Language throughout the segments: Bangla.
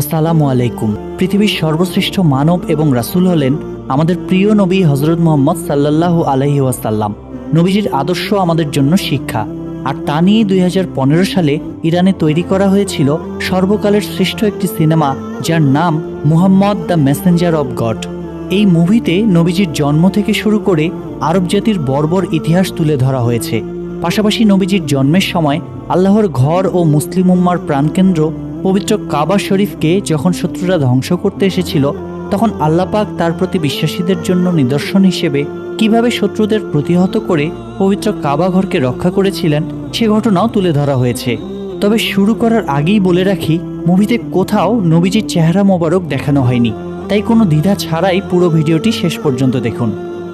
আসসালামু আলাইকুম। পৃথিবীর সর্বশ্রেষ্ঠ মানব এবং রাসূল হলেন আমাদের প্রিয় নবী হজরত মোহাম্মদ সাল্লাল্লাহু আলাইহি ওয়াসাল্লাম। নবীজির আদর্শ আমাদের জন্য শিক্ষা। আর তা নিয়ে দুই হাজার পনেরো সালে ইরানে তৈরি করা হয়েছিল সর্বকালের শ্রেষ্ঠ একটি সিনেমা যার নাম Muhammad the messenger of God. এই মুভিতে নবীজির জন্ম থেকে শুরু করে আরব জাতির বর্বর ইতিহাস তুলে ধরা হয়েছে। পাশাপাশি নবীজির জন্মের সময় আল্লাহর ঘর ও মুসলিম উম্মার প্রাণকেন্দ্র পবিত্র কাবা শরীফকে যখন শত্রুরা ধ্বংস করতে এসেছিল, তখন আল্লাপাক তার প্রতি বিশ্বাসীদের জন্য নিদর্শন হিসেবে কীভাবে শত্রুদের প্রতিহত করে পবিত্র কাবা ঘরকে রক্ষা করেছিলেন, সে ঘটনাও তুলে ধরা হয়েছে। তবে শুরু করার আগেই বলে রাখি, মুভিতে কোথাও নবীজির চেহারা মোবারক দেখানো হয়নি। তাই কোনো দ্বিধা ছাড়াই পুরো ভিডিওটি শেষ পর্যন্ত দেখুন।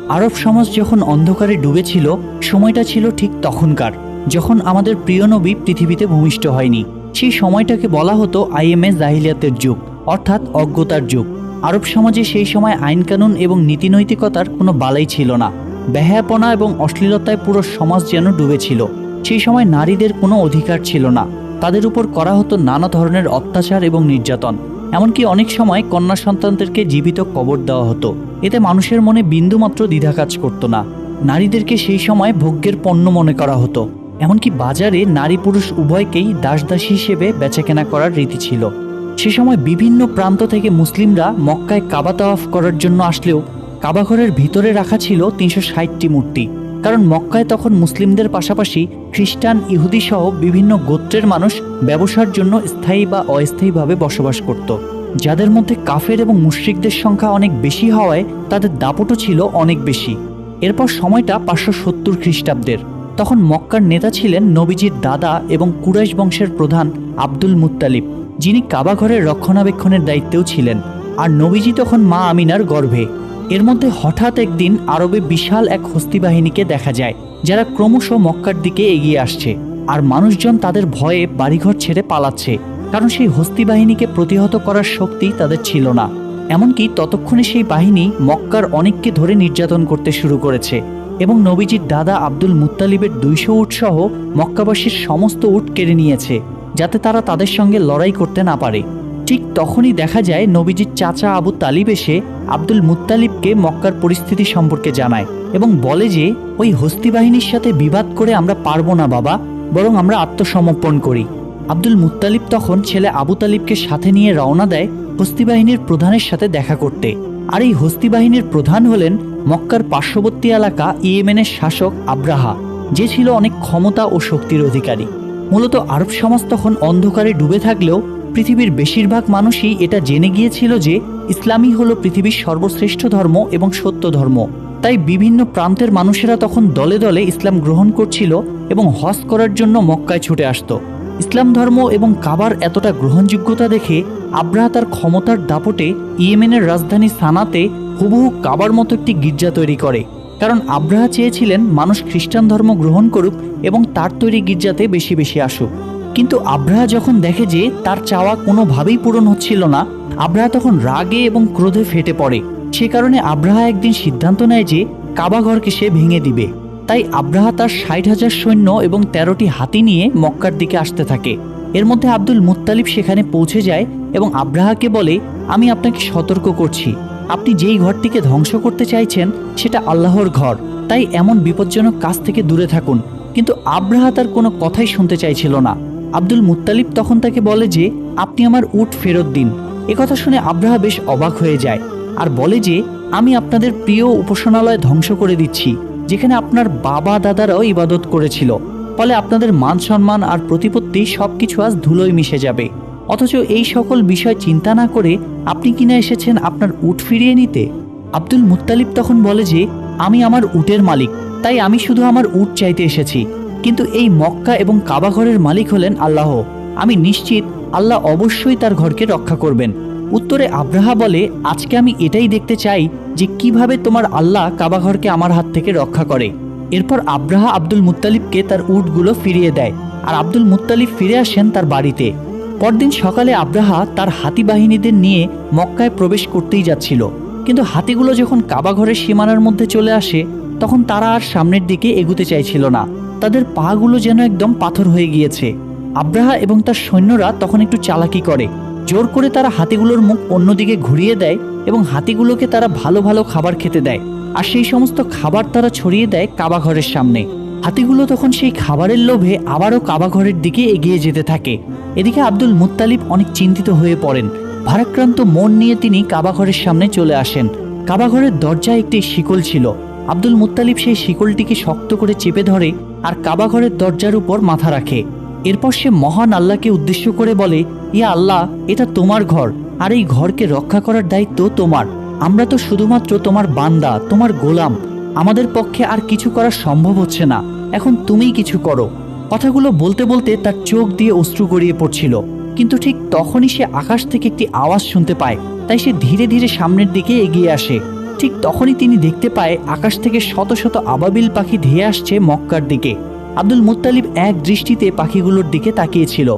আরব সমাজ যখন অন্ধকারে ডুবেছিল, সময়টা ছিল ঠিক তখনকার, যখন আমাদের প্রিয় নবী পৃথিবীতে ভূমিষ্ঠ হয়নি। সেই সময়টাকে বলা হতো আইএমএ জাহিলিয়াতের যুগ, অর্থাৎ অজ্ঞতার যুগ। আরব সমাজে সেই সময় আইনকানুন এবং নীতিনৈতিকতার কোনো বালাই ছিল না। ব্যাহাপনা এবং অশ্লীলতায় পুরো সমাজ যেন ডুবেছিল। সেই সময় নারীদের কোনো অধিকার ছিল না। তাদের উপর করা হতো নানা ধরনের অত্যাচার এবং নির্যাতন। এমনকি অনেক সময় কন্যা সন্তানদেরকে জীবিত কবর দেওয়া হতো। এতে মানুষের মনে বিন্দুমাত্র দ্বিধা কাজ করতো না। নারীদেরকে সেই সময় ভোগ্যের পণ্য মনে করা হতো। এমনকি বাজারে নারী পুরুষ উভয়কেই দাসদাসী হিসেবে বেচাকেনা করার রীতি ছিল। সে সময় বিভিন্ন প্রান্ত থেকে মুসলিমরা মক্কায় কাবা তাওয়াফ করার জন্য আসলেও কাবাঘরের ভিতরে রাখা ছিল তিনশো ষাটটি মূর্তি। কারণ মক্কায় তখন মুসলিমদের পাশাপাশি খ্রিস্টান, ইহুদি সহ বিভিন্ন গোত্রের মানুষ ব্যবসার জন্য স্থায়ী বা অস্থায়ীভাবে বসবাস করত। যাদের মধ্যে কাফের এবং মুশ্রিকদের সংখ্যা অনেক বেশি হওয়ায় তাদের দাপটও ছিল অনেক বেশি। এরপর সময়টা পাঁচশো সত্তর খ্রিস্টাব্দের। তখন মক্কার নেতা ছিলেন নবীজির দাদা এবং কুরাইশ বংশের প্রধান আব্দুল মুত্তালিব, যিনি কাবাঘরের রক্ষণাবেক্ষণের দায়িত্বেও ছিলেন। আর নবীজি তখন মা আমিনার গর্ভে। এর মধ্যে হঠাৎ একদিন আরবে বিশাল এক হস্তি বাহিনীকে দেখা যায়, যারা ক্রমশ মক্কার দিকে এগিয়ে আসছে। আর মানুষজন তাদের ভয়ে বাড়িঘর ছেড়ে পালাচ্ছে, কারণ সেই হস্তি বাহিনীকে প্রতিহত করার শক্তি তাদের ছিল না। এমনকি ততক্ষণে সেই বাহিনী মক্কার অনেককে ধরে নির্যাতন করতে শুরু করেছে। এবং নবীজির দাদা আব্দুল মুত্তালিবের দুইশো উট সহ মক্কাবাসীর সমস্ত উট কেড়ে নিয়েছে, যাতে তারা তাদের সঙ্গে লড়াই করতে না পারে। ঠিক তখনই দেখা যায় নবীজির চাচা আবু তালিব এসে আব্দুল মুত্তালিবকে মক্কার পরিস্থিতি সম্পর্কে জানায় এবং বলে যে, ওই হস্তি বাহিনীর সাথে বিবাদ করে আমরা পারব না বাবা, বরং আমরা আত্মসমর্পণ করি। আব্দুল মুত্তালিব তখন ছেলে আবু তালিবকে সাথে নিয়ে রওনা দেয় হস্তি বাহিনীর প্রধানের সাথে দেখা করতে। আর এই হস্তি বাহিনীর প্রধান হলেন মক্কার পার্শ্ববর্তী এলাকা ইয়েমেনের শাসক আব্রাহা, যে ছিল অনেক ক্ষমতা ও শক্তির অধিকারী। মূলত আরব সমাজ তখন অন্ধকারে ডুবে থাকলেও পৃথিবীর বেশিরভাগ মানুষই এটা জেনে গিয়েছিল যে ইসলামই হলো পৃথিবীর সর্বশ্রেষ্ঠ ধর্ম এবং সত্য ধর্ম। তাই বিভিন্ন প্রান্তের মানুষেরা তখন দলে দলে ইসলাম গ্রহণ করছিল এবং হজ করার জন্য মক্কায় ছুটে আসতো। ইসলাম ধর্ম এবং কাবার এতটা গ্রহণযোগ্যতা দেখে আব্রাহা তার ক্ষমতার দাপটে ইয়েমেনের রাজধানী সানাতে হুবহু কাবার মতো একটি গির্জা তৈরি করে। কারণ আব্রাহা চেয়েছিলেন মানুষ খ্রিস্টান ধর্ম গ্রহণ করুক এবং তার তৈরি গির্জাতে বেশি বেশি আসুক। কিন্তু আব্রাহা যখন দেখে যে তার চাওয়া কোনোভাবেই পূরণ হচ্ছিল না, আব্রাহা তখন রাগে এবং ক্রোধে ফেটে পড়ে। সে কারণে আব্রাহা একদিন সিদ্ধান্ত নেয় যে কাবাঘরকে সে ভেঙে দিবে। তাই আব্রাহা তার ষাট হাজার সৈন্য এবং তেরোটি হাতি নিয়ে মক্কার দিকে আসতে থাকে। এর মধ্যে আব্দুল মুত্তালিব সেখানে পৌঁছে যায় এবং আব্রাহাকে বলে, আমি আপনাকে সতর্ক করছি। আপনি যেই ঘরটিকে ধ্বংস করতে চাইছেন, সেটা আল্লাহর ঘর। তাই এমন বিপজ্জনক কাজ থেকে দূরে থাকুন। কিন্তু আব্রাহা তার কোনো কথাই শুনতে চাইছিল না। আব্দুল মুত্তালিব তখন তাকে বলে যে, আপনি আমার উট ফেরত দিন। একথা শুনে আব্রাহা বেশ অবাক হয়ে যায় আর বলে যে, আমি আপনাদের প্রিয় উপাসনালয় ধ্বংস করে দিচ্ছি। যেখানে আপনার বাবা দাদারাও ইবাদত করেছিল। ফলে আপনাদের মান সম্মান আর প্রতিপত্তি সবকিছু আজ ধুলোয় মিশে যাবে। অথচ এই সকল বিষয় চিন্তা না করে আপনি কিনা এসেছেন আপনার উট ফিরিয়ে নিতে? আব্দুল মুত্তালিব তখন বলে যে, আমি আমার উটের মালিক, তাই আমি শুধু আমার উট চাইতে এসেছি। কিন্তু এই মক্কা এবং কাবাঘরের মালিক হলেন আল্লাহ। আমি নিশ্চিত আল্লাহ অবশ্যই তার ঘরকে রক্ষা করবেন। উত্তরে আব্রাহা বলে, আজকে আমি এটাই দেখতে চাই যে কীভাবে তোমার আল্লাহ কাবাঘরকে আমার হাত থেকে রক্ষা করে। এরপর আব্রাহা আব্দুল মুত্তালিবকে তার উটগুলো ফিরিয়ে দেয় আর আব্দুল মুত্তালিব ফিরে আসেন তার বাড়িতে। পরদিন সকালে আব্রাহা তার হাতি বাহিনীদের নিয়ে মক্কায় প্রবেশ করতেই যাচ্ছিল। কিন্তু হাতিগুলো যখন কাবাঘরের সীমানার মধ্যে চলে আসে, তখন তারা আর সামনের দিকে এগুতে চাইছিল না। তাদের পাগুলো যেন একদম পাথর হয়ে গিয়েছে। আব্রাহা এবং তার সৈন্যরা তখন একটু চালাকি করে। জোর করে তারা হাতিগুলোর মুখ অন্যদিকে ঘুরিয়ে দেয় এবং হাতিগুলোকে তারা ভালো ভালো খাবার খেতে দেয়। আর সেই সমস্ত খাবার তারা ছড়িয়ে দেয় কাবা ঘরের সামনে। হাতিগুলো তখন সেই খাবারের লোভে আবারও কাবা ঘরের দিকে এগিয়ে যেতে থাকে। এদিকে আব্দুল মুত্তালিব অনেক চিন্তিত হয়ে পড়েন। ভারাক্রান্ত মন নিয়ে তিনি কাবা ঘরের সামনে চলে আসেন। কাবা ঘরের দরজায় একটি শিকল ছিল। আব্দুল মুত্তালিব সেই শিকলটিকে শক্ত করে চেপে ধরে আর কাবা ঘরের দরজার উপর মাথা রাখে। এরপর সে মহান আল্লাহকে উদ্দেশ্য করে বলে, ইয়া আল্লাহ, এটা তোমার ঘর, আর এই ঘরকে রক্ষা করার দায়িত্ব তোমার। আমরা তো শুধুমাত্র তোমার বান্দা, তোমার গোলাম। আমাদের পক্ষে আর কিছু করা সম্ভব হচ্ছে না। এখন তুমিই কিছু করো। কথাগুলো বলতে বলতে তার চোখ দিয়ে অশ্রু গড়িয়ে পড়ছিল। কিন্তু ঠিক তখনই সে আকাশ থেকে একটি আওয়াজ শুনতে পায়। তাই সে ধীরে ধীরে সামনের দিকে এগিয়ে আসে। ঠিক তখনই তিনি দেখতে পায়, আকাশ থেকে শত শত আবাবিল পাখি ধেয়ে আসছে মক্কার দিকে। আব্দুল মুত্তালিব এক দৃষ্টিতে পাখিগুলোর দিকে তাকিয়েছিল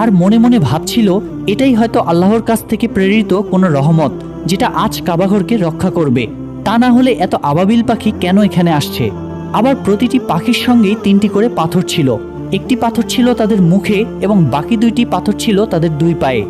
আর মনে মনে ভাবছিল, এটাই হয়তো আল্লাহর কাছ থেকে প্রেরিত কোনো রহমত যেটা আজ কাবাঘরকে রক্ষা করবে। তা না হলে এত আবাবিল পাখি কেন এখানে আসছে? আবার প্রতিটি পাখির সঙ্গেই তিনটি করে পাথর ছিল। একটি পাথর ছিল তাদের মুখে এবং বাকি দুইটি পাথর ছিল তাদের দুই পায়ে।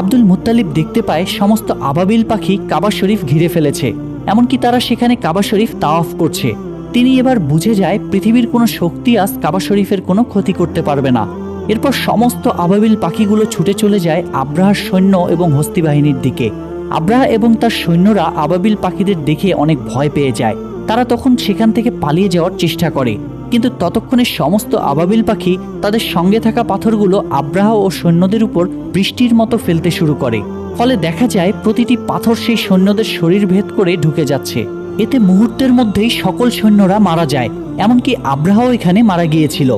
আব্দুল মুত্তালিব দেখতে পায় সমস্ত আবাবিল পাখি কাবা শরীফ ঘিরে ফেলেছে, এমনকি তারা সেখানে কাবা শরীফ তাওয়াফ করছে। তিনি এবার বুঝে যায় পৃথিবীর কোনো শক্তি আজ কাবা শরীফের কোনো ক্ষতি করতে পারবে না। এরপর সমস্ত আবাবিল পাখিগুলো ছুটে চলে যায় আব্রাহার সৈন্য এবং হস্তি বাহিনীর দিকে। আব্রাহা এবং তার সৈন্যরা আবাবিল পাখিদের দেখে অনেক ভয় পেয়ে যায়। তারা তখন সেখান থেকে পালিয়ে যাওয়ার চেষ্টা করে। কিন্তু ততক্ষণে সমস্ত আবাবিল পাখি তাদের সঙ্গে থাকা পাথরগুলো আব্রাহা ও সৈন্যদের উপর বৃষ্টির মতো ফেলতে শুরু করে। ফলে দেখা যায় প্রতিটি পাথর সেই সৈন্যদের শরীর ভেদ করে ঢুকে যাচ্ছে। এতে মুহূর্তের মধ্যেই সকল সৈন্যরা মারা যায়, এমনকি আব্রাহাও এখানে মারা গিয়েছিল।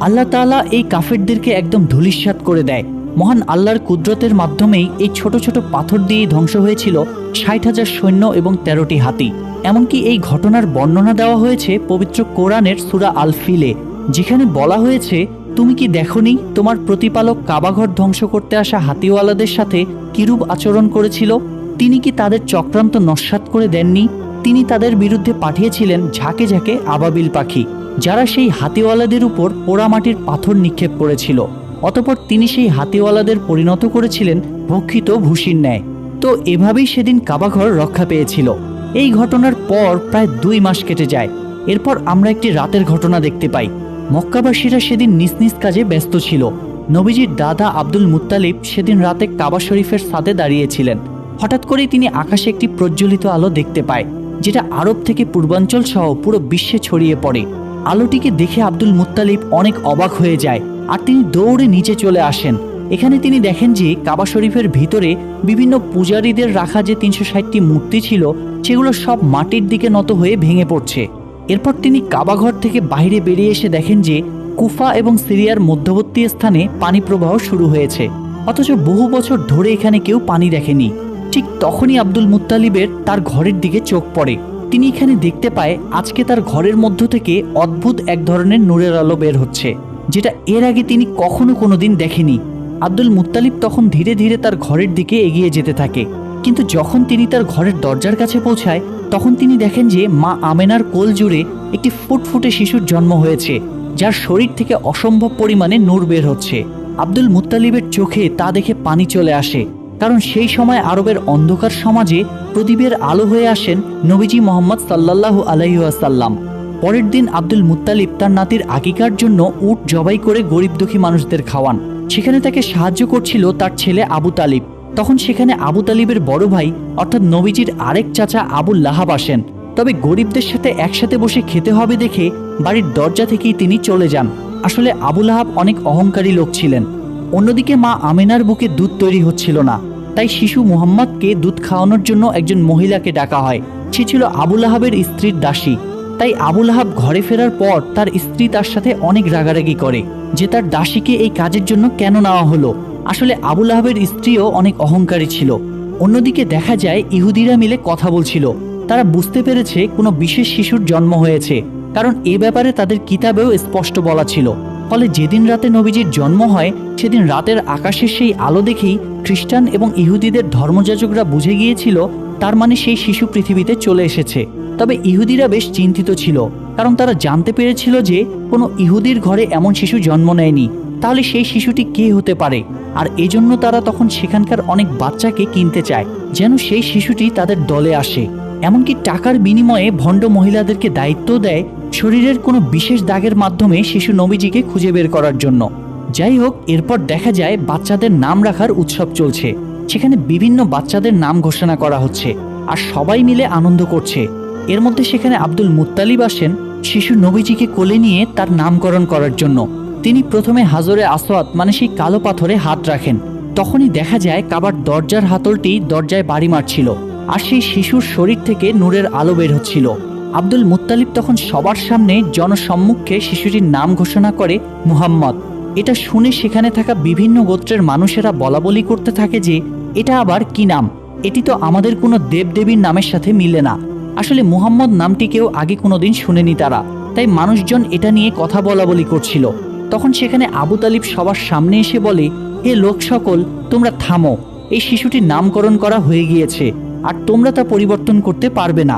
আল্লাহ তাআলা এই কাফেরদেরকে একদম ধূলিসাৎ করে দেয়। মহান আল্লাহর কুদরতের মাধ্যমেই এই ছোট ছোট পাথর দিয়ে ধ্বংস হয়েছিল ষাট হাজার সৈন্য এবং তেরোটি হাতি। এমনকি এই ঘটনার বর্ণনা দেওয়া হয়েছে পবিত্র কোরআনের সুরা আল ফিলে যেখানে বলা হয়েছে, তুমি কি দেখনি তোমার প্রতিপালক কাবাঘর ধ্বংস করতে আসা হাতিওয়ালাদের সাথে কিরূপ আচরণ করেছিল? তিনি কি তাদের চক্রান্ত নস্বাত করে দেননি? তিনি তাদের বিরুদ্ধে পাঠিয়েছিলেন ঝাঁকে ঝাঁকে আবাবিল পাখি, যারা সেই হাতিওয়ালাদের উপর পোড়ামাটির পাথর নিক্ষেপ করেছিল। অতপর তিনি সেই হাতিওয়ালাদের পরিণত করেছিলেন ভক্ষিত ভূষির ন্যায়। তো এভাবেই সেদিন কাবাঘর রক্ষা পেয়েছিল। এই ঘটনার পর প্রায় দুই মাস কেটে যায়। এরপর আমরা একটি রাতের ঘটনা দেখতে পাই। মক্কাবাসীরা সেদিন নিজ নিজ কাজে ব্যস্ত ছিল। নবীজির দাদা আব্দুল মুত্তালিব সেদিন রাতে কাবা শরীফের সাথে দাঁড়িয়েছিলেন। হঠাৎ করেই তিনি আকাশে একটি প্রজ্বলিত আলো দেখতে পায়। যেটা আরব থেকে পূর্বাঞ্চল সহ পুরো বিশ্বে ছড়িয়ে পড়ে। আলোটিকে দেখে আব্দুল মুত্তালিব অনেক অবাক হয়ে যায়, আর তিনি দৌড়ে নিচে চলে আসেন। এখানে তিনি দেখেন যে কাবা শরীফের ভিতরে বিভিন্ন পূজারীদের রাখা যে তিনশো ষাটটি মূর্তি ছিল, সেগুলো সব মাটির দিকে নত হয়ে ভেঙে পড়ছে। এরপর তিনি কাবাঘর থেকে বাইরে বেরিয়ে এসে দেখেন যে কুফা এবং সিরিয়ার মধ্যবর্তী স্থানে পানি প্রবাহ শুরু হয়েছে। অথচ বহু বছর ধরে এখানে কেউ পানি দেখেনি। ঠিক তখনই আব্দুল মুত্তালিবের তার ঘরের দিকে চোখ পড়ে। তিনি এখানে দেখতে পায়, আজকে তার ঘরের মধ্য থেকে অদ্ভুত এক ধরনের নূরের আলো বের হচ্ছে, যেটা এর আগে তিনি কখনো কোনোদিন দেখেনি। আব্দুল মুত্তালিব তখন ধীরে ধীরে তার ঘরের দিকে এগিয়ে যেতে থাকে। কিন্তু যখন তিনি তার ঘরের দরজার কাছে পৌঁছায়, তখন তিনি দেখেন যে মা আমেনার কোল জুড়ে একটি ফুটফুটে শিশুর জন্ম হয়েছে, যার শরীর থেকে অসম্ভব পরিমাণে নূর বের হচ্ছে। আব্দুল মুত্তালিবের চোখে তা দেখে পানি চলে আসে। কারণ সেই সময় আরবের অন্ধকার সমাজে প্রদীপের আলো হয়ে আসেন নবীজি মোহাম্মদ সাল্লাল্লাহু আলাইসাল্লাম পরের দিন আব্দুল মুত্তালিব তার নাতির আকিকার জন্য উট জবাই করে গরিব দুঃখী মানুষদের খাওয়ান। সেখানে তাকে সাহায্য করছিল তার ছেলে আবু তালিব। তখন সেখানে আবু তালিবের বড় ভাই, অর্থাৎ নবীজির আরেক চাচা আবুল লাহাব আসেন। তবে গরিবদের সাথে একসাথে বসে খেতে হবে দেখে বাড়ির দরজা থেকেই তিনি চলে যান। আসলে আবুল আহাব অনেক অহংকারী লোক ছিলেন। অন্যদিকে মা আমেনার বুকে দুধ তৈরি হচ্ছিল না। তাই শিশু মুহাম্মদকে দুধ খাওয়ানোর জন্য একজন মহিলাকে ডাকা হয়। সে ছিল আবুল আহাবের স্ত্রীর দাসী। তাই আবুল আহাব ঘরে ফেরার পর তার স্ত্রী তার সাথে অনেক রাগারাগি করে যে তার দাসীকে এই কাজের জন্য কেন নেওয়া হলো। আসলে আবুল আহাবের স্ত্রীও অনেক অহংকারী ছিল। অন্যদিকে দেখা যায় ইহুদিরা মিলে কথা বলছিল। তারা বুঝতে পেরেছে কোনো বিশেষ শিশুর জন্ম হয়েছে। কারণ এ ব্যাপারে তাদের কিতাবেও স্পষ্ট বলা ছিল। ফলে যেদিন রাতে নবীজির জন্ম হয়, সেদিন রাতের আকাশের সেই আলো দেখেই খ্রিস্টান এবং ইহুদিদের ধর্মযাজকরা বুঝে গিয়েছিল, তার মানে সেই শিশু পৃথিবীতে চলে এসেছে। তবে ইহুদিরা বেশ চিন্তিত ছিল, কারণ তারা জানতে পেরেছিল যে কোনো ইহুদির ঘরে এমন শিশু জন্ম নেয়নি। তাহলে সেই শিশুটি কে হতে পারে? আর এজন্য তারা তখন সেখানকার অনেক বাচ্চাকে কিনতে চায়, যেন সেই শিশুটি তাদের দলে আসে। এমনকি টাকার বিনিময়ে ভণ্ড মহিলাদেরকে দায়িত্ব দেয় শরীরের কোনো বিশেষ দাগের মাধ্যমে শিশু নবীজিকে খুঁজে বের করার জন্য। যাই হোক, এরপর দেখা যায় বাচ্চাদের নাম রাখার উৎসব চলছে। সেখানে বিভিন্ন বাচ্চাদের নাম ঘোষণা করা হচ্ছে আর সবাই মিলে আনন্দ করছে। এর মধ্যে সেখানে আব্দুল মুত্তালিব আসেন, শিশু নবীজিকে কোলে নিয়ে তার নামকরণ করার জন্য। তিনি প্রথমে হাজরে আসওয়াত মানে সেই কালো পাথরে হাত রাখেন। তখনই দেখা যায় কাবার দরজার হাতলটি দরজায় বাড়ি মারছিল। আর সেই শিশুর শরীর থেকে নূরের আলো বের হচ্ছিল। আব্দুল মুত্তালিব তখন সবার সামনে জনসম্মুখে শিশুটির নাম ঘোষণা করে, মুহাম্মদ। এটা শুনে সেখানে থাকা বিভিন্ন গোত্রের মানুষেরা বলাবলি করতে থাকে যে, এটা আবার কি নাম? এটি তো আমাদের কোনো দেবদেবীর নামের সাথে মিলে না। আসলে মুহাম্মদ নামটি কেউ আগে কোনোদিন শুনেনি তারা। তাই মানুষজন এটা নিয়ে কথা বলা বলি করছিল। তখন সেখানে আবু তালিব সবার সামনে এসে বলে, হে লোক সকল তোমরা থামো। এই শিশুটির নামকরণ করা হয়ে গিয়েছে। আর তোমরা তা পরিবর্তন করতে পারবে না।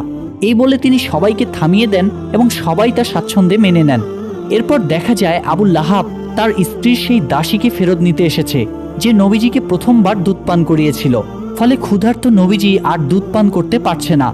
এই বলে তিনি সবাইকে থামিয়ে দেন এবং সবাই তা স্বাচ্ছন্দ্যে মেনে নেন। এরপর দেখা যায় আবুল লাহাব তার স্ত্রীর সেই দাসীকে ফেরত নিতে এসেছে, যে নবীজিকে প্রথমবার দুধ পান করিয়েছিল। ফলে ক্ষুধার্ত নবীজি আর দুধ পান করতে পারছে না।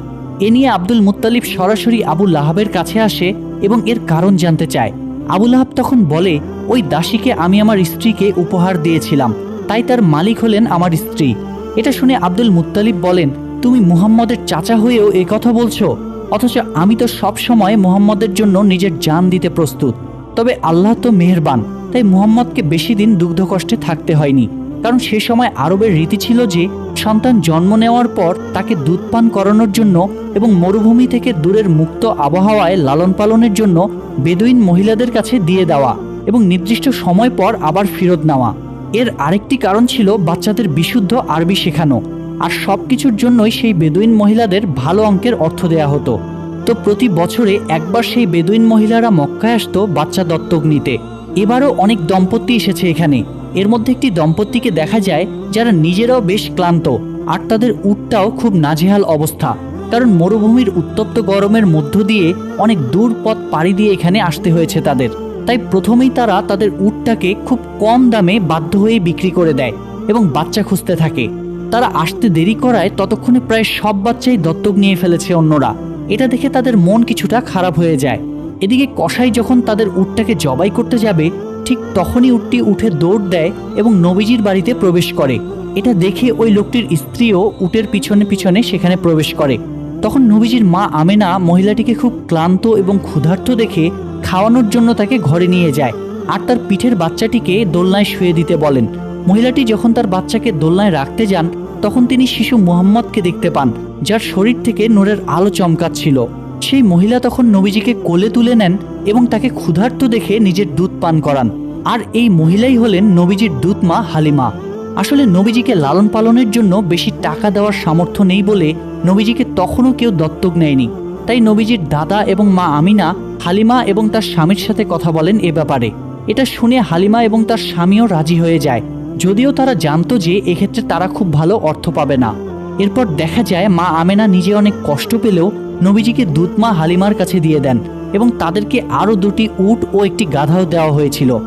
এ নিয়ে আব্দুল মুত্তালিব সরাসরি আবুল লাহাবের কাছে আসে এবং এর কারণ জানতে চায়। আবুল লাহাব তখন বলে, ওই দাসীকে আমি আমার স্ত্রীকে উপহার দিয়েছিলাম, তাই তার মালিক হলেন আমার স্ত্রী। এটা শুনে আব্দুল মুত্তালিব বলেন তুমি মুহাম্মদের চাচা হয়েও এ কথা বলছো? অথচ আমি তো সব সময় মুহাম্মদের জন্য নিজের জান দিতে প্রস্তুত। তবে আল্লাহ তো মেহেরবান, তাই মুহাম্মদকে বেশি দিন দুগ্ধ কষ্টে থাকতে হয়নি। কারণ সে সময় আরবের রীতি ছিল যে, সন্তান জন্ম নেওয়ার পর তাকে দুধ পান করানোর জন্য এবং মরুভূমি থেকে দূরের মুক্ত আবহাওয়ায় লালন পালনের জন্য বেদুইন মহিলাদের কাছে দিয়ে দেওয়া এবং নির্দিষ্ট সময় পর আবার ফেরত নেওয়া। এর আরেকটি কারণ ছিল বাচ্চাদের বিশুদ্ধ আরবি শেখানো। আর সব কিছুর জন্যই সেই বেদুইন মহিলাদের ভালো অঙ্কের অর্থ দেয়া হতো। তো প্রতি বছরে একবার সেই বেদুইন মহিলারা মক্কায় আসতো বাচ্চা দত্তক নিতে। এবারও অনেক দম্পতি এসেছে এখানে। এর মধ্যে একটি দম্পতিকে দেখা যায় যারা নিজেরাও বেশ ক্লান্ত, আর তাদের উটটাও খুব নাজেহাল অবস্থা। কারণ মরুভূমির উত্তপ্ত গরমের মধ্য দিয়ে অনেক দূর পথ পাড়ি দিয়ে এখানে আসতে হয়েছে তাদের। তাই প্রথমেই তারা তাদের উটটাকে খুব কম দামে বাধ্য হয়ে বিক্রি করে দেয় এবং বাচ্চা খুঁজতে থাকে। তারা আসতে দেরি করায় ততক্ষণে প্রায় সব বাচ্চাই দত্তক নিয়ে ফেলেছে অন্যরা। এটা দেখে তাদের মন কিছুটা খারাপ হয়ে যায়। এদিকে কসাই যখন তাদের উটটাকে জবাই করতে যাবে, ঠিক তখনই উটটি উঠে দৌড় দেয় এবং নবীজির বাড়িতে প্রবেশ করে। এটা দেখে ওই লোকটির স্ত্রীও উটের পিছনে পিছনে সেখানে প্রবেশ করে। তখন নবীজির মা আমেনা মহিলাটিকে খুব ক্লান্ত এবং ক্ষুধার্ত দেখে খাওয়ানোর জন্য তাকে ঘরে নিয়ে যায়। আর তার পিঠের বাচ্চাটিকে দোলনায় শুয়ে দিতে বলেন। মহিলাটি যখন তার বাচ্চাকে দোলনায় রাখতে যান, তখন তিনি শিশু মুহাম্মদকে দেখতে পান, যার শরীর থেকে নূরের আলো চমকাচ্ছিল। সেই মহিলা তখন নবীজিকে কোলে তুলে নেন এবং তাকে ক্ষুধার্ত দেখে নিজের দুধ পান করান। আর এই মহিলাই হলেন নবীজির দুধ মা হালিমা। আসলে নবীজিকে লালন পালনের জন্য বেশি টাকা দেওয়ার সামর্থ্য নেই বলে নবীজিকে তখনও কেউ দত্তক নেয়নি। তাই নবীজির দাদা এবং মা আমিনা, হালিমা এবং তার স্বামীর সাথে কথা বলেন এ ব্যাপারে। এটা শুনে হালিমা এবং তার স্বামীও রাজি হয়ে যায়। যদিও তারা জানতো যে এক্ষেত্রে তারা খুব ভালো অর্থ পাবে না। এরপর দেখা যায়, মা আমেনা নিজে অনেক কষ্ট পেলেও নবীজিকে দুধ মা হালিমার কাছে দিয়ে দেন এবং তাদেরকে আরও দুটি উট ও একটি গাধাও দেওয়া হয়েছিল।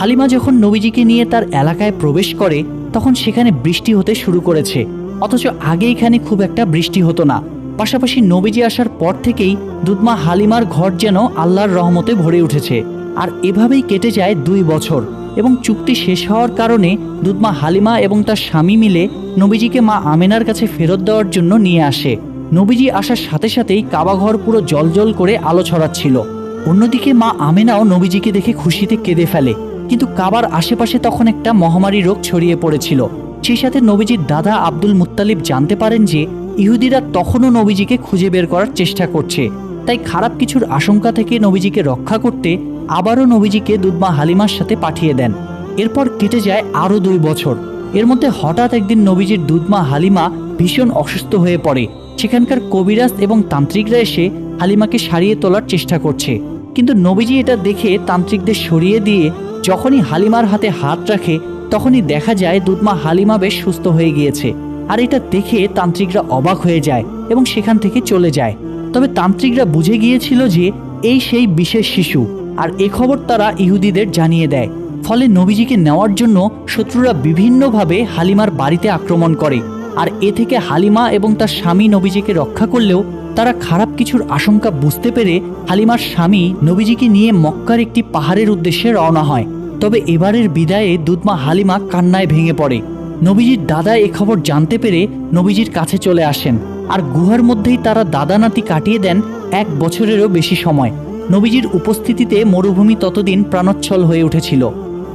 হালিমা যখন নবীজিকে নিয়ে তার এলাকায় প্রবেশ করে, তখন সেখানে বৃষ্টি হতে শুরু করেছে। অথচ আগে এখানে খুব একটা বৃষ্টি হতো না। পাশাপাশি নবীজি আসার পর থেকেই দুধমা হালিমার ঘর যেন আল্লাহর রহমতে ভরে উঠেছে। আর এভাবেই কেটে যায় দুই বছর। এবং চুক্তি শেষ হওয়ার কারণে দুধমা হালিমা এবং তার স্বামী মিলে নবীজিকে মা আমেনার কাছে ফেরত দেওয়ার জন্য নিয়ে আসে। নবীজি আসার সাথে সাথেই কাবাঘর পুরো জলজল করে আলো ছড়াচ্ছিল। অন্যদিকে মা আমেনাও নবীজিকে দেখে খুশিতে কেঁদে ফেলে। কিন্তু কাবার আশেপাশে তখন একটা মহামারী রোগ ছড়িয়ে পড়েছিল। সেই সাথে নবীজির দাদা আব্দুল মুত্তালিব জানতে পারেন যে, ইহুদিরা তখনও নবীজিকে খুঁজে বের করার চেষ্টা করছে। তাই খারাপ কিছুর আশঙ্কা থেকে নবীজিকে রক্ষা করতে আবারও নবীজিকে দুধমা হালিমার সাথে পাঠিয়ে দেন। এরপর কেটে যায় আরও দুই বছর। এর মধ্যে হঠাৎ একদিন নবীজির দুধমা হালিমা ভীষণ অসুস্থ হয়ে পড়ে। সেখানকার কবিরাজ এবং তান্ত্রিকরা এসে হালিমাকে সারিয়ে তোলার চেষ্টা করছে। কিন্তু নবীজি এটা দেখে তান্ত্রিকদের সরিয়ে দিয়ে যখনই হালিমার হাতে হাত রাখে, তখনই দেখা যায় দুধমা হালিমা বেশ সুস্থ হয়ে গিয়েছে। আর এটা দেখে তান্ত্রিকরা অবাক হয়ে যায় এবং সেখান থেকে চলে যায়। তবে তান্ত্রিকরা বুঝে গিয়েছিল যে এই সেই বিশেষ শিশু। আর এ খবর তারা ইহুদিদের জানিয়ে দেয়। ফলে নবীজিকে নেওয়ার জন্য শত্রুরা বিভিন্নভাবে হালিমার বাড়িতে আক্রমণ করে। আর এ থেকে হালিমা এবং তার স্বামী নবীজিকে রক্ষা করলেও তারা খারাপ কিছুর আশঙ্কা বুঝতে পেরে হালিমার স্বামী নবীজিকে নিয়ে মক্কার একটি পাহাড়ের উদ্দেশ্যে রওনা হয়। তবে এবারের বিদায়ে দুধমা হালিমা কান্নায় ভেঙে পড়ে। নবীজির দাদা এ খবর জানতে পেরে নবীজির কাছে চলে আসেন। আর গুহার মধ্যেই তারা দাদা নাতি কাটিয়ে দেন এক বছরেরও বেশি সময়। নবীজির উপস্থিতিতে মরুভূমি ততদিন প্রাণোচ্ছল হয়ে উঠেছিল।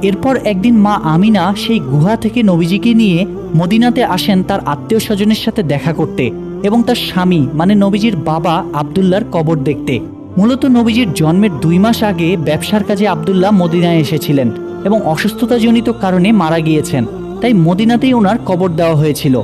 এরপর একদিন মা আমিনা সেই গুহা থেকে নবীজিকে নিয়ে মদিনাতে আসেন তার আত্মীয় স্বজনের সাথে দেখা করতে এবং তার স্বামী মানে নবীজির বাবা আবদুল্লার কবর দেখতে। মূলত নবীজির জন্মের দুই মাস আগে ব্যবসার কাজে আবদুল্লাহ মদিনায় এসেছিলেন এবং অসুস্থতাজনিত কারণে মারা গিয়েছেন। তাই মদিনাতেই ওনার কবর দেওয়া হয়েছিল।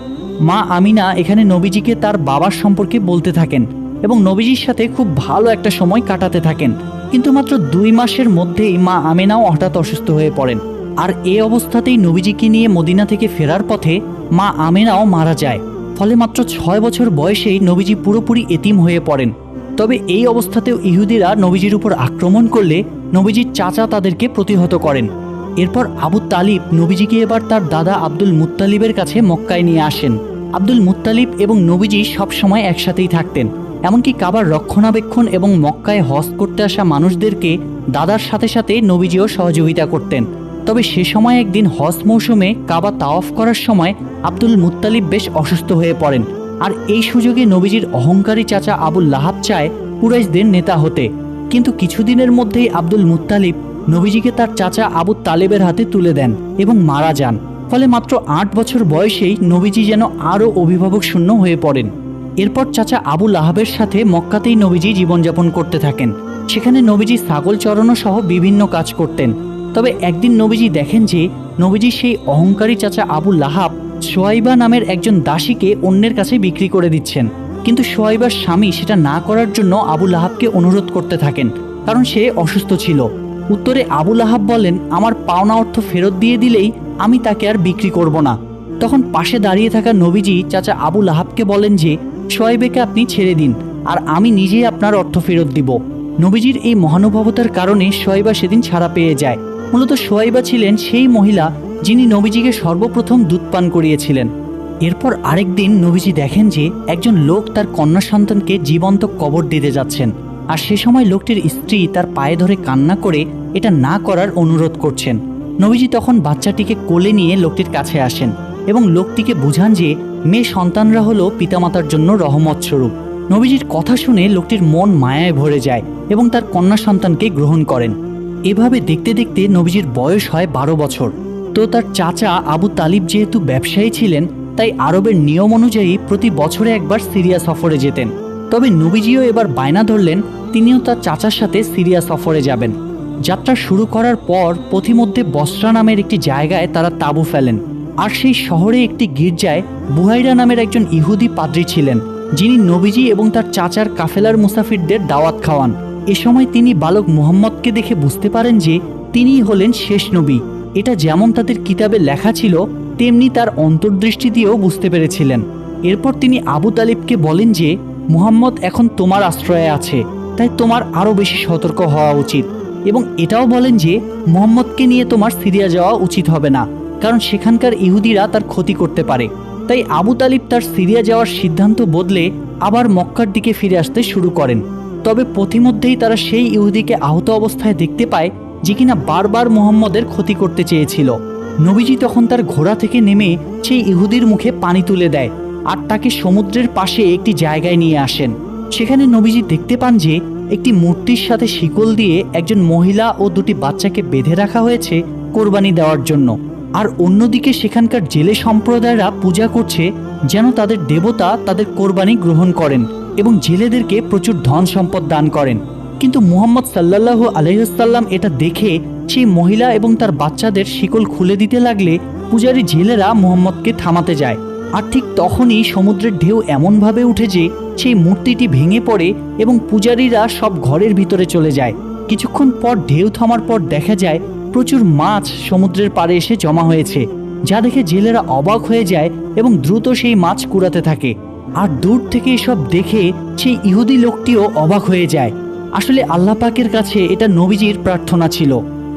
মা আমিনা এখানে নবীজিকে তার বাবার সম্পর্কে বলতে থাকেন। এবং নবীজির সাথে খুব ভালো একটা সময় কাটাতে থাকেন। কিন্তু মাত্র দুই মাসের মধ্যেই মা আমিনাও হঠাৎ অসুস্থ হয়ে পড়েন। আর এ অবস্থাতেই নবীজিকে নিয়ে মদিনা থেকে ফেরার পথে মা আমেনাও মারা যায়। ফলে মাত্র ছয় বছর বয়সেই নবীজি পুরোপুরি এতিম হয়ে পড়েন। তবে এই অবস্থাতেও ইহুদিরা নবীজির উপর আক্রমণ করলে নবীজির চাচা তাদেরকে প্রতিহত করেন। এরপর আবু তালিব নবীজিকে এবার তার দাদা আব্দুল মুত্তালিবের কাছে মক্কায় নিয়ে আসেন। আব্দুল মুত্তালিব এবং নবীজি সবসময় একসাথেই থাকতেন। এমনকি কাবার রক্ষণাবেক্ষণ এবং মক্কায় হজ করতে আসা মানুষদেরকে দাদার সাথে সাথে নবীজিও সহযোগিতা করতেন। তবে সে সময় একদিন হজ মৌসুমে কাবা তাওয়াফ করার সময় আব্দুল মুত্তালিব বেশ অসুস্থ হয়ে পড়েন। আর এই সুযোগে নবীজির অহংকারী চাচা আবুল লাহাব চায় কুরাইশদের নেতা হতে। কিন্তু কিছুদিনের মধ্যেই আব্দুল মুত্তালিব নবীজিকে তার চাচা আবু তালেবের হাতে তুলে দেন এবং মারা যান। ফলে মাত্র আট বছর বয়সেই নবীজি যেন আরও অভিভাবক শূন্য হয়ে পড়েন। এরপর চাচা আবু লাহাবের সাথে মক্কাতেই নবীজি জীবনযাপন করতে থাকেন। সেখানে নবীজি ছাগল চড়ানো সহ বিভিন্ন কাজ করতেন। তবে একদিন নবীজি দেখেন যে, নবীজি সেই অহংকারী চাচা আবু লাহাব সোয়াইবা নামের একজন দাসীকে অন্যের কাছে বিক্রি করে দিচ্ছেন। কিন্তু সোয়াইবার স্বামী সেটা না করার জন্য আবু লাহাবকে অনুরোধ করতে থাকেন, কারণ সে অসুস্থ ছিল। উত্তরে আবু লাহাব বলেন, আমার পাওনা অর্থ ফেরত দিয়ে দিলেই আমি তাকে আর বিক্রি করব না। তখন পাশে দাঁড়িয়ে থাকা নবীজি চাচা আবু লাহাবকে বলেন যে সোয়াইবেকে আপনি ছেড়ে দিন, আর আমি নিজেই আপনার অর্থ ফেরত দিব। নবীজির এই মহানুভবতার কারণে সোয়াইবা সেদিন ছাড়া পেয়ে যায়। মূলত সোয়াইবা ছিলেন সেই মহিলা যিনি নবীজিকে সর্বপ্রথম দুধ পান করিয়েছিলেন। এরপর আরেকদিন নবীজি দেখেন যে একজন লোক তার কন্যা সন্তানকে জীবন্ত কবর দিতে যাচ্ছেন, আর সে সময় লোকটির স্ত্রী তার পায়ে ধরে কান্না করে এটা না করার অনুরোধ করছেন। নবীজি তখন বাচ্চাটিকে কোলে নিয়ে লোকটির কাছে আসেন এবং লোকটিকে বুঝান যে মেয়ে সন্তানরা হলো পিতামাতার জন্য রহমত স্বরূপ। নবীজির কথা শুনে লোকটির মন মায়ায় ভরে যায় এবং তার কন্যা সন্তানকে গ্রহণ করেন। এভাবে দেখতে দেখতে নবীজির বয়স হয় বারো বছর। তো তার চাচা আবু তালিব যেহেতু ব্যবসায়ী ছিলেন, তাই আরবের নিয়ম অনুযায়ী প্রতি বছরে একবার সিরিয়া সফরে যেতেন। তবে নবীজিও এবার বায়না ধরলেন, তিনিও তার চাচার সাথে সিরিয়া সফরে যাবেন। যাত্রা শুরু করার পর পথিমধ্যে বস্ত্রা নামের একটি জায়গায় তারা তাঁবু ফেলেন। আর সেই শহরে একটি গির্জায় বুহাইরা নামের একজন ইহুদি পাদ্রী ছিলেন, যিনি নবীজি এবং তার চাচার কাফেলার মুসাফিরদের দাওয়াত খাওয়ান। এ সময় তিনি বালক মুহাম্মদকে দেখে বুঝতে পারেন যে তিনিই হলেন শেষ নবী। এটা যেমন তাদের কিতাবে লেখা ছিল, তেমনি তার অন্তর্দৃষ্টি দিয়েও বুঝতে পেরেছিলেন। এরপর তিনি আবু তালিবকে বলেন যে, মুহাম্মদ এখন তোমার আশ্রয়ে আছে, তাই তোমার আরও বেশি সতর্ক হওয়া উচিত। এবং এটাও বলেন যে, মুহাম্মদকে নিয়ে তোমার সিরিয়া যাওয়া উচিত হবে না। কারণ সেখানকার ইহুদিরা তার ক্ষতি করতে পারে। তাই আবু তালিব তার সিরিয়া যাওয়ার সিদ্ধান্ত বদলে আবার মক্কার দিকে ফিরে আসতে শুরু করেন। তবে পথিমধ্যেই তারা সেই ইহুদিকে আহত অবস্থায় দেখতে পায় যে কিনা বারবার মোহাম্মদের ক্ষতি করতে চেয়েছিল। নবীজি তখন তার ঘোড়া থেকে নেমে সেই ইহুদির মুখে পানি তুলে দেয় আর তাকে সমুদ্রের পাশে একটি জায়গায় নিয়ে আসেন। সেখানে নবীজি দেখতে পান যে একটি মূর্তির সাথে শিকল দিয়ে একজন মহিলা ও দুটি বাচ্চাকে বেঁধে রাখা হয়েছে কোরবানি দেওয়ার জন্য। আর অন্যদিকে সেখানকার জেলে সম্প্রদায়রা পূজা করছে যেন তাদের দেবতা তাদের কোরবানি গ্রহণ করেন এবং জেলেদেরকে প্রচুর ধন সম্পদ দান করেন। কিন্তু মুহাম্মদ সাল্লাল্লাহু আলহিহাল্লাম এটা দেখে সেই মহিলা এবং তার বাচ্চাদের শিকল খুলে দিতে লাগলে পূজারী জেলেরা মুহাম্মদকে থামাতে যায়। আর ঠিক তখনই সমুদ্রের ঢেউ এমনভাবে উঠে যে সেই মূর্তিটি ভেঙে পড়ে এবং পূজারীরা সব ঘরের ভিতরে চলে যায়। কিছুক্ষণ পর ঢেউ থামার পর দেখা যায় প্রচুর মাছ সমুদ্রের পাড়ে এসে জমা হয়েছে, যা দেখে জেলেরা অবাক হয়ে যায় এবং দ্রুত সেই মাছ কুড়াতে থাকে। আর দূর থেকে এসব দেখে সেই ইহুদি লোকটিও অবাক হয়ে যায়। আসলে আল্লাহ পাকের কাছে এটা নবীজির প্রার্থনা ছিল।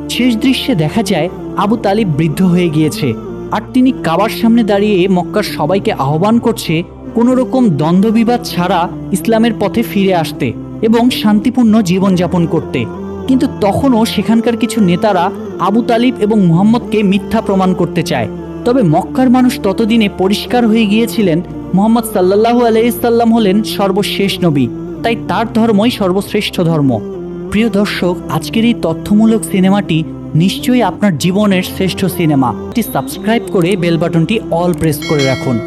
শেষ দৃশ্যে দেখা যায়, আবু তালিব বৃদ্ধ হয়ে গিয়েছে। আর তিনি কাবার সামনে দাঁড়িয়ে মক্কার সবাইকে আহ্বান করছে, কোনো রকম দ্বন্দ্ববিবাদ ছাড়া ইসলামের পথে ফিরে আসতে এবং শান্তিপূর্ণ জীবনযাপন করতে। কিন্তু তখনও সেখানকার কিছু নেতারা আবু তালিব এবং মুহাম্মদকে মিথ্যা প্রমাণ করতে চায়। তবে মক্কার মানুষ ততদিনে পরিষ্কার হয়ে গিয়েছিলেন, মোহাম্মদ সাল্লাহু আলাইসাল্লাম হলেন সর্বশেষ নবী, তাই তার ধর্মই সর্বশ্রেষ্ঠ ধর্ম। প্রিয় দর্শক, আজকের এই তথ্যমূলক সিনেমাটি নিশ্চয়ই আপনার জীবনের শ্রেষ্ঠ সিনেমা। সাবস্ক্রাইব করে বেল বাটনটি অল প্রেস করে রাখুন।